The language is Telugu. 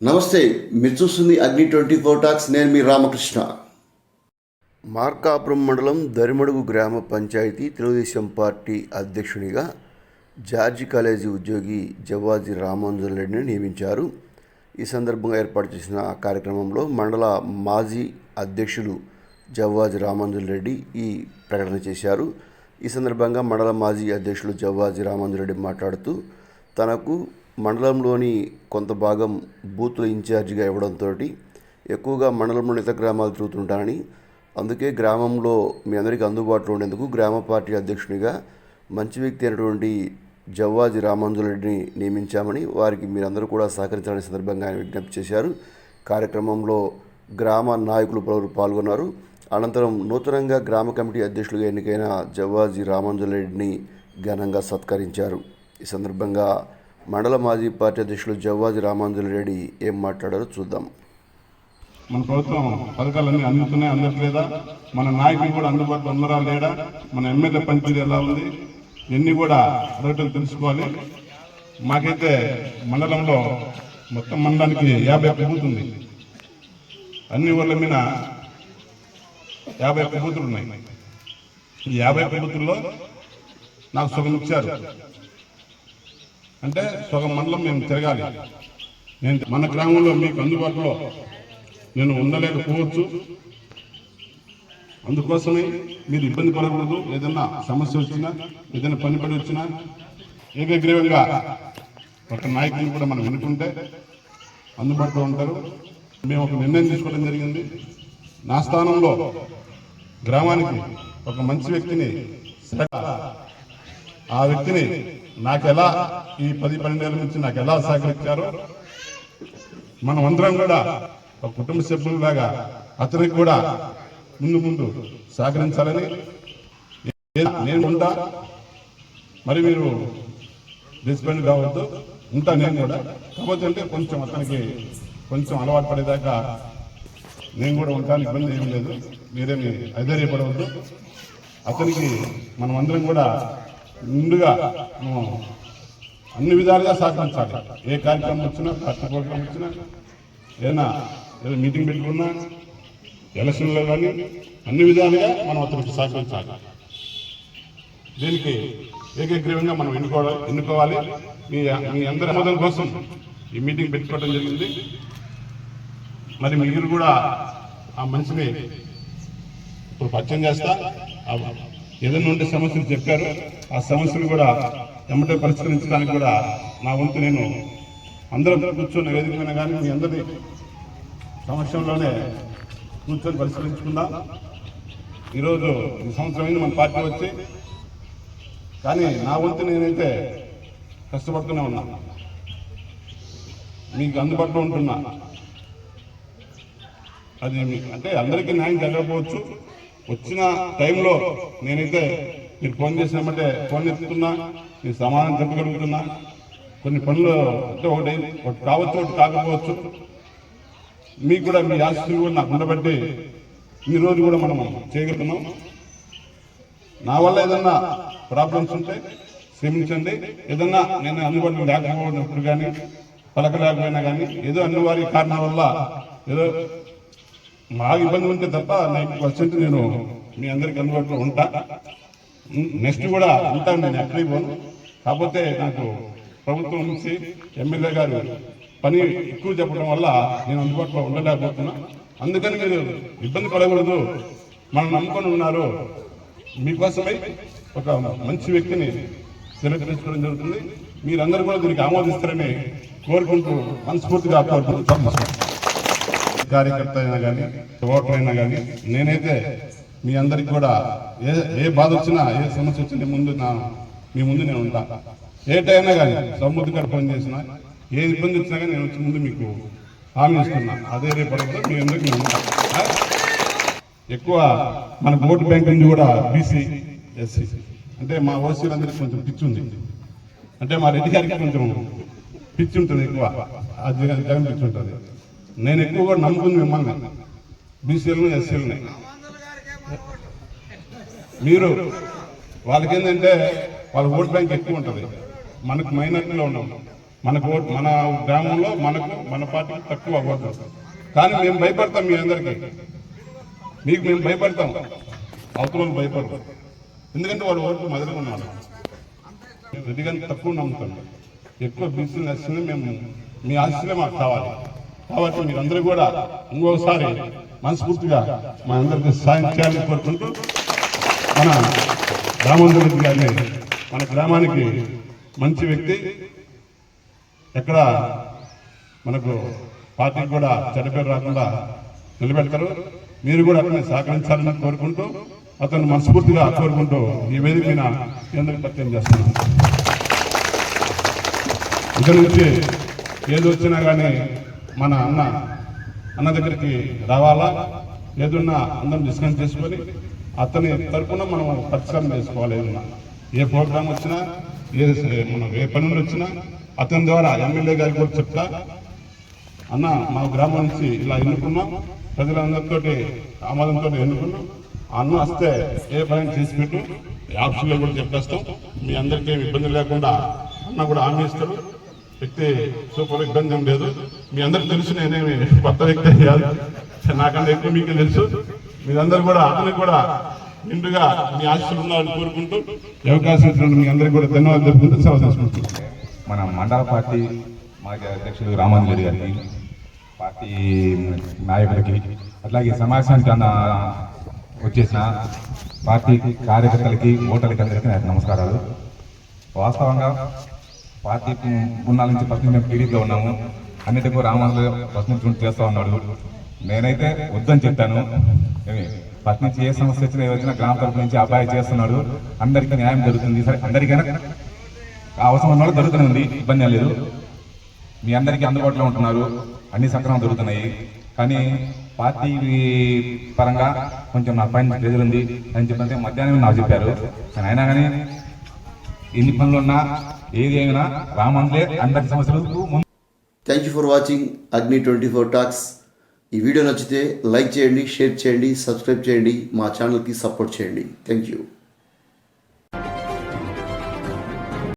నమస్తే మీరు చూస్తుంది అగ్ని ట్వంటీ ఫోర్ టాక్స్ నేను మీ రామకృష్ణ. మార్కాపురం మండలం దరిమడుగు గ్రామ పంచాయతీ తెలుగుదేశం పార్టీ అధ్యక్షునిగా జార్జి కాలేజీ ఉద్యోగి జవాజీ రామానుజన్ రెడ్డిని నియమించారు. ఈ సందర్భంగా ఏర్పాటు చేసిన కార్యక్రమంలో మండల మాజీ అధ్యక్షులు జవ్వాజి రామానుజన్ రెడ్డి ఈ ప్రకటన చేశారు. ఈ సందర్భంగా మండల మాజీ అధ్యక్షులు జవ్వాజి రామానుజన్ రెడ్డి మాట్లాడుతూ తనకు మండలంలోని కొంత భాగం బూత్ల ఇన్ఛార్జిగా ఇవ్వడంతో ఎక్కువగా మండలంలోని ఇతర గ్రామాలు తిరుగుతుంటానని అందుకే గ్రామంలో మీ అందరికీ అందుబాటులో ఉండేందుకు గ్రామ పార్టీ అధ్యక్షునిగా మంచి వ్యక్తి అయినటువంటి జవ్వాజి రామాంజులరెడ్డిని నియమించామని వారికి మీరందరూ కూడా సహకరించాలని సందర్భంగా ఆయన విజ్ఞప్తి చేశారు. కార్యక్రమంలో గ్రామ నాయకులు పలువురు పాల్గొన్నారు. అనంతరం నూతనంగా గ్రామ కమిటీ అధ్యక్షులుగా ఎన్నికైన జవ్వాజీ రామాంజులరెడ్డిని ఘనంగా సత్కరించారు. ఈ సందర్భంగా మండల మాజీ పార్టీ అధ్యక్షులు జవ్వాజి రామాంజుల రెడ్డి ఏం మాట్లాడారో చూద్దాం. మన ప్రభుత్వం పథకాలన్నీ అందుతున్నాయి అందట్లేదా? మన నాయకులు కూడా అందుబాటులో ఉన్నారా లేడా? మన ఎమ్మెల్యే పనితీరు ఎలా ఉంది? ఇవన్నీ కూడా అడగటం తెలుసుకోవాలి. మాకైతే మండలంలో మొత్తం మండలానికి యాభై ప్రభుత్వం అన్ని ఊర్ల మీద యాభై ప్రభుత్వాలు ఉన్నాయి. ఈ యాభై ప్రభుత్వంలో నాకు సగం ఇచ్చారు. అంటే సగం మండలం మేము తిరగాలి. నేను మన గ్రామంలో మీకు అందుబాటులో నేను ఉండలేకపోవచ్చు. అందుకోసమే మీరు ఇబ్బంది పడకూడదు. ఏదన్నా సమస్య వచ్చినా ఏదైనా పని పడి వచ్చినా ఏకగ్రీవంగా ఒక నాయకుని కూడా మనం వినుకుంటే అందుబాటులో ఉంటారు. మేము ఒక నిర్ణయం తీసుకోవడం జరిగింది. నా స్థానంలో గ్రామానికి ఒక మంచి వ్యక్తిని ఆ వ్యక్తిని నాకు ఎలా ఈ పది పన్నెండేళ్ళ నుంచి నాకు ఎలా సహకరించారో? మనం అందరం కూడా ఒక కుటుంబ సభ్యులలాగా అతనికి కూడా ముందు ముందు సహకరించాలని నేను ఉంటా. మరి మీరు డిసిప్లిన్ కావద్దు ఉంటా నేను కూడా. కాకపోతే అంటే కొంచెం అతనికి కొంచెం అలవాటు పడేదాకా నేను కూడా ఉంటాను ఇబ్బంది ఏం లేదు. మీరేమి అధైర్యపడవద్దు అతనికి మనం అందరం కూడా ముందుగా అన్ని విధాలుగా సహకరించాలి. ఏ కార్యక్రమం వచ్చినా పార్టీ ప్రోగ్రాం వచ్చినా ఏదైనా ఏదైనా మీటింగ్ పెట్టుకున్నా ఎలక్షన్లో కానీ అన్ని విధాలుగా మనం అతనికి సహకరించాలి. దీనికి ఏకగ్రీవంగా మనం ఎన్నుకోవాలి ఎన్నుకోవాలి. మీ మీ అందరి ఆమోదం కోసం ఈ మీటింగ్ పెట్టుకోవడం జరిగింది. మరి మీరు కూడా ఆ మనిషిని ఇప్పుడు పరిచయం చేస్తా. ఏదైనా ఉంటే సమస్యలు చెప్పారు. ఆ సమస్యలు కూడా ఎమ్మటే పరిష్కరించడానికి కూడా నా వంతు నేను అందరం కూర్చొని వేదిక మీద కానీ మీ అందరి సమక్షంలోనే కూర్చొని పరిష్కరించుకుందాం? ఈరోజు ఈ సంవత్సరం అయింది మన పార్టీ వచ్చి. కానీ నా వంతు నేనైతే కష్టపడుతూనే ఉన్నా. మీకు అందుబాటులో ఉంటున్నా. అది అంటే అందరికీ న్యాయం జరగకపోవచ్చు. వచ్చిన టైంలో నేనైతే మీరు ఫోన్ చేసినామంటే ఫోన్ ఎత్తుతున్నా నేను సమాధానం చెప్పగలుగుతున్నా. కొన్ని పనులు అంటే ఒకటి ఒకటి కావచ్చు ఒకటి కాకపోవచ్చు. మీకు కూడా మీ ఆశీస్సులు కూడా నాకు ఉండబట్టి ఈ రోజు కూడా మనం చేయగలుగుతున్నాం. నా వల్ల ఏదన్నా ప్రాబ్లమ్స్ ఉంటే క్షమించండి. ఏదన్నా నేను అందుబాటులో లేకపోయినప్పుడు కానీ పలకలేకపోయినా కానీ ఏదో అనివార్య కారణాల వల్ల ఏదో మా ఇబ్బంది ఉంటే తప్ప నైంటీ పర్సెంట్ నేను మీ అందరికి అందుబాటులో ఉంటా. నెక్స్ట్ కూడా వెళ్తాను నేను ఎక్కడికి పోను. కాకపోతే నాకు ప్రభుత్వం నుంచి ఎమ్మెల్యే గారు పని ఎక్కువ చెప్పడం వల్ల నేను అందుబాటులో ఉండలేకపోతున్నా. అందుకని మీరు ఇబ్బంది పడకూడదు. మనం నమ్ముకొని ఉన్నారు మీకోసమై ఒక మంచి వ్యక్తిని సెలెక్ట్ చేసుకోవడం జరుగుతుంది. మీరందరూ కూడా దీనికి ఆమోదిస్తారని కోరుకుంటూ మనస్ఫూర్తిగా కోరుకుంటున్నాను. కార్యకర్త అయినా కానీ ఓటర్ అయినా కానీ నేనైతే మీ అందరికి కూడా ఏ ఏ బాధ వచ్చినా ఏ సమస్య వచ్చినా ముందు నా మీ ముందు నేను ఉంటా. ఏ టైనా అయినా కానీ సముద్ర గారు ఫోన్ చేసినా ఏ ఇబ్బంది వచ్చినా కానీ నేను వచ్చి ముందు మీకు హామీ ఇస్తున్నా. అదే రేపు మీ అందరికి నేను ఉంటా. ఎక్కువ మన ఓటు బ్యాంక్ నుంచి కూడా బీసీ ఎస్సీ. అంటే మా ఓసీలందరికీ కొంచెం పిచ్చి ఉంది. అంటే మా రెడ్డి గారికి కొంచెం పిచ్చి ఉంటుంది ఎక్కువ. ఆ జగన్ జగన్ పిచ్చి ఉంటుంది. నేను ఎక్కువ కూడా నమ్ముకుంది మిమ్మల్ని బీసీలను ఎస్సీలని. మీరు వాళ్ళకి ఏంటంటే వాళ్ళ ఓట్ బ్యాంక్ ఎక్కువ ఉంటుంది. మనకు మైనార్టీలో ఉన్నాం మనకు ఓట్ మన గ్రామంలో మనకు మన పార్టీకి తక్కువ ఓట్లు కానీ మేము భయపడతాం మీ అందరికీ. మీకు మేము భయపడతాం. అవతల భయపడతాం ఎందుకంటే వాడు ఓట్లు మొదలుగా ఉన్నాడు. ఎందుకంటే తక్కువ నమ్ముతాం. ఎక్కువ బీసీలు నచ్చింది మేము మీ ఆశలే మాకు కావాలి. కాబట్టి మీరందరూ కూడా ఇంకోసారి మనస్ఫూర్తిగా మా అందరికీ సాయం చేయాలని కోరుకుంటూ మన రామోజు రెడ్డి గారిని మన గ్రామానికి మంచి వ్యక్తి. ఎక్కడ మనకు పార్టీకి కూడా చెడ్డపేరు రాకుండా నిలబెడతారు. మీరు కూడా అతన్ని సహకరించాలని కోరుకుంటూ అతను మనస్ఫూర్తిగా కోరుకుంటూ ఈ వేదిక మీద కేంద్రం పరిచయం చేస్తున్నాను ఇక నుంచి ఏది వచ్చినా కానీ మన అన్న అన్న దగ్గరికి రావాలా? ఏదున్నా అందరం డిస్కస్ చేసుకొని అతని తరపున మనం పరిచయం చేసుకోవాలి ఏదన్నా ఏ ప్రోగ్రామ్ వచ్చినా ఏ మనం ఏ పనులు వచ్చినా అతని ద్వారా ఎమ్మెల్యే గారికి కూడా చెప్తా అన్న మా గ్రామం నుంచి ఇలా ఎన్నుకున్నాం ప్రజలందరితో ఆమోదంతో ఎన్నుకున్నాం. అన్న వస్తే ఏ పని చేసి పెట్టు ఆప్షన్లో కూడా చెప్పేస్తాం. మీ అందరికీ ఇబ్బంది లేకుండా అన్న కూడా హామీ ఇస్తాడు వ్యక్తి సూపర్ ఇబ్బంది లేదు. మీ అందరికి తెలుసు నేనేమి కొత్త వ్యక్తి కాదు. నాకన్నా ఎక్కువ మీకు తెలుసు. మీరందరూ కూడా అతను కూడా నిండుగా మీ ఆశలు ఉండాలని కోరుకుంటూ ఈ అవకాశం మీ అందరికీ కూడా ధన్యవాదాలు తెలుపుకుంటూ సెలవు తీసుకుంటున్నాను మన మండల పార్టీ మాజీ అధ్యక్షుడు రామాంజలి గారికి పార్టీ నాయకులకి అట్లాగే సమావేశానికి అన్న వచ్చేసిన పార్టీ కార్యకర్తలకి ఓటర్లకి అందరికీ నా నమస్కారాలు. వాస్తవంగా పార్టీ ఉన్నాల నుంచి ప్రశ్నించిన మేము టీడీపీలో ఉన్నాము. అన్నిటికీ రామాంజలి ప్రశ్నించుకుంటూ చేస్తూ ఉన్నాడు. నేనైతే వద్దని చెప్పాను. ఏమి, నుంచి ఏ సమస్య వచ్చినా ఏ వచ్చినా గ్రామ తరపు నుంచి అబ్బాయి చేస్తున్నాడు. అందరికీ న్యాయం జరుగుతుంది. సరే అందరికైనా అవసరం ఉన్న వాళ్ళు దొరుకుతూనే ఉంది. ఇబ్బంది లేదు. మీ అందరికీ అందుబాటులో ఉంటున్నారు. అన్ని సక్రమం దొరుకుతున్నాయి. కానీ పార్టీ పరంగా కొంచెం నా పైన ప్రెజర్ ఉంది అని చెప్పంటే మధ్యాహ్నం నాకు చెప్పారు. కానీ అయినా కానీ ఎన్ని పనులు ఉన్నా ఏది అయినా రామందే అందరి సమస్యలు thank you for watching Agni twenty four talks ఈ వీడియో నచ్చితే లైక్ చేయండి షేర్ చేయండి సబ్స్క్రైబ్ చేయండి మా ఛానల్కి సపోర్ట్ చేయండి. Thank you.